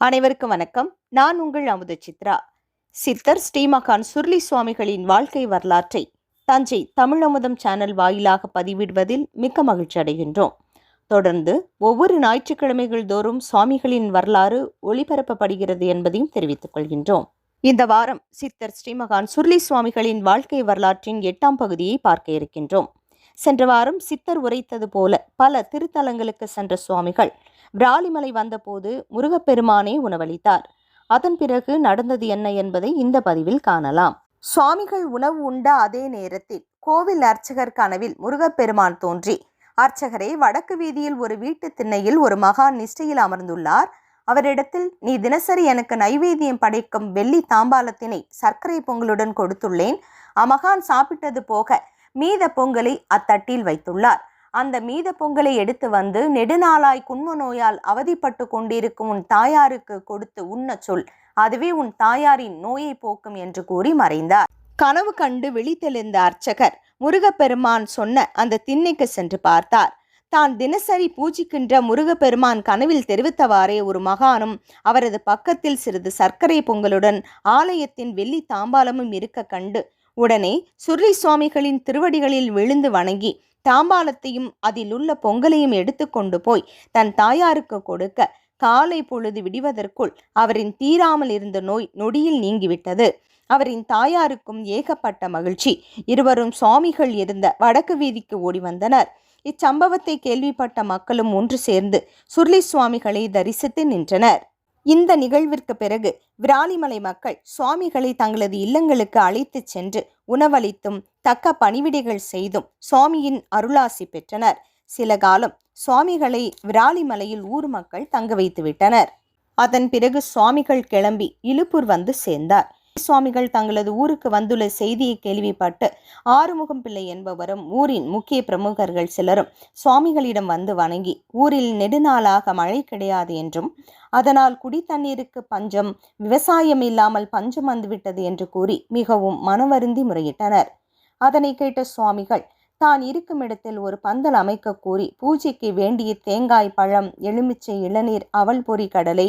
அனைவருக்கும் வணக்கம். நான் உங்கள் அமுத சித்ரா. சித்தர் ஸ்ரீமகான் சுருளி சுவாமிகளின் வாழ்க்கை வரலாற்றை தஞ்சை தமிழமுதம் சேனல் வாயிலாக பதிவிடுவதில் மிக்க மகிழ்ச்சி அடைகின்றோம். தொடர்ந்து ஒவ்வொரு ஞாயிற்றுக்கிழமைகள் தோறும் சுவாமிகளின் வரலாறு ஒளிபரப்பப்படுகிறது என்பதையும் தெரிவித்துக் கொள்கின்றோம். இந்த வாரம் சித்தர் ஸ்ரீமகான் சுருளி சுவாமிகளின் வாழ்க்கை வரலாற்றின் எட்டாம் பகுதியை பார்க்க இருக்கின்றோம். சென்ற வாரம் சித்தர் உரைத்தது போல பல திருத்தலங்களுக்கு சென்ற சுவாமிகள். விராலிமலை வந்தபோது முருகப்பெருமானே உணவளித்தார். அதன் பிறகு நடந்தது என்ன என்பதை இந்த பதிவில் காணலாம். சுவாமிகள் உணவு உண்ட அதே நேரத்தில் கோவில் அர்ச்சகர் கனவில் முருகப்பெருமான் தோன்றி அர்ச்சகரே வடக்கு வீதியில் ஒரு வீட்டு திண்ணையில் ஒரு மகான் நிஷ்டையில் அமர்ந்துள்ளார். அவரிடத்தில் நீ தினசரி எனக்கு நைவேத்தியம் படைக்கும் வெள்ளி தாம்பாலத்தினை சர்க்கரை பொங்கலுடன் கொடுத்துள்ளேன். அமகான் சாப்பிட்டது போக மீத பொங்கலை அத்தட்டில் வைத்துள்ளார். அந்த மீத பொங்கலை எடுத்து வந்து நெடுநாளாய் குன்ம நோயால் அவதிப்பட்டு கொண்டிருக்கும் உன் தாயாருக்கு கொடுத்து உண்ண சொல். அதுவே உன் தாயாரின் நோயை போக்கும் என்று கூறி மறைந்தார். கனவு கண்டு விழித்தெழுந்த அர்ச்சகர் முருகப்பெருமான் சொன்ன அந்த திண்ணைக்கு சென்று பார்த்தார். தான் தினசரி பூஜிக்கின்ற முருகப்பெருமான் கனவில் தெரிவித்தவாறே ஒரு மகானும் அவரது பக்கத்தில் சிறிது சர்க்கரை பொங்கலுடன் ஆலயத்தின் வெள்ளி தாம்பாலமும் இருக்க கண்டு உடனே சுருளி சுவாமிகளின் திருவடிகளில் விழுந்து வணங்கி தாம்பாலத்தையும் அதில் உள்ள பொங்கலையும் எடுத்துக்கொண்டு போய் தன் தாயாருக்கு கொடுக்க காலை பொழுது விடுவதற்குள் அவரின் தீராமல் இருந்த நோய் நொடியில் நீங்கிவிட்டது. அவரின் தாயாருக்கும் ஏகப்பட்ட மகிழ்ச்சி. இருவரும் சுவாமிகள் இருந்த வடக்கு வீதிக்கு ஓடி வந்தனர். இச்சம்பவத்தை கேள்விப்பட்ட மக்களும் ஒன்று சேர்ந்து சுர்லி சுவாமிகளை தரிசித்து நின்றனர். இந்த நிகழ்விற்கு பிறகு விராலிமலை மக்கள் சுவாமிகளை தங்களது இல்லங்களுக்கு அழைத்துச் சென்று உணவளித்தும் தக்க பணிவிடைகள் செய்தும் சுவாமியின் அருளாசி பெற்றனர். சில காலம் சுவாமிகளை விராலிமலையில் ஊர் மக்கள் தங்க வைத்து விட்டனர் அதன் பிறகு சுவாமிகள் கிளம்பி இலுப்பூர் வந்து சேர்ந்தார். சுவாமிகள் தங்களது ஊருக்கு வந்துள்ள செய்தியை கேள்விப்பட்டு ஆறுமுகம் பிள்ளை என்பவரும் ஊரின் முக்கிய பிரமுகர்கள் சிலரும் சுவாமிகளிடம் வந்து வணங்கி ஊரில் நெடுநாளாக மழை கிடையாது என்றும் அதனால் குடித்தண்ணீருக்கு பஞ்சம் விவசாயம் இல்லாமல் பஞ்சம் வந்துவிட்டது என்று கூறி மிகவும் மனவருந்தி முறையிட்டனர். அதனை கேட்ட சுவாமிகள் தான் இருக்கும் இடத்தில் ஒரு பந்தல் அமைக்க கூறி பூஜைக்கு வேண்டிய தேங்காய் பழம் எலுமிச்சை இளநீர் அவல் பொறி கடலை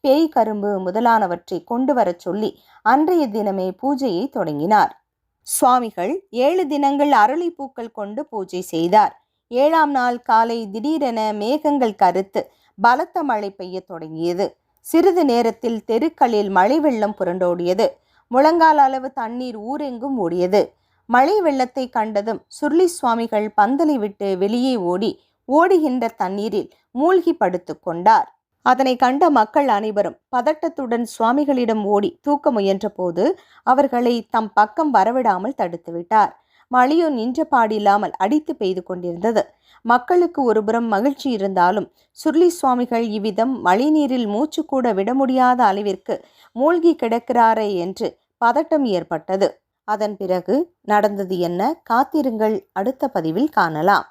பேய் கரும்பு முதலானவற்றை கொண்டு வரச் சொல்லி அன்றைய தினமே பூஜையை தொடங்கினார். சுவாமிகள் ஏழு தினங்கள் அருளிப்பூக்கள் கொண்டு பூஜை செய்தார். ஏழாம் நாள் காலை திடீரென மேகங்கள் கருத்து பலத்த மழை பெய்ய தொடங்கியது. சிறிது நேரத்தில் தெருக்களில் மழை வெள்ளம் புரண்டோடியது. முழங்கால் அளவு தண்ணீர் ஊரெங்கும் ஓடியது. மழை வெள்ளத்தை கண்டதும் சுருளி சுவாமிகள் பந்தலை விட்டு வெளியே ஓடி ஓடுகின்ற தண்ணீரில் மூழ்கி படுத்து கொண்டார். அதனை கண்ட மக்கள் அனைவரும் பதட்டத்துடன் சுவாமிகளிடம் ஓடி தூக்க முயன்றபோது அவர்களை தம் பக்கம் வரவிடாமல் தடுத்துவிட்டார் மழையோ நின்ற பாடில்லாமல் அடித்து பெய்து கொண்டிருந்தது. மக்களுக்கு ஒருபுறம் மகிழ்ச்சி இருந்தாலும் சுருளி சுவாமிகள் இவ்விதம் மழைநீரில் மூச்சு கூட விட முடியாத அளவிற்கு மூழ்கி கிடக்கிறாரே என்று பதட்டம் ஏற்பட்டது. அதன் பிறகு நடந்தது என்ன? காத்திருங்கள். அடுத்த பதிவில் காணலாம்.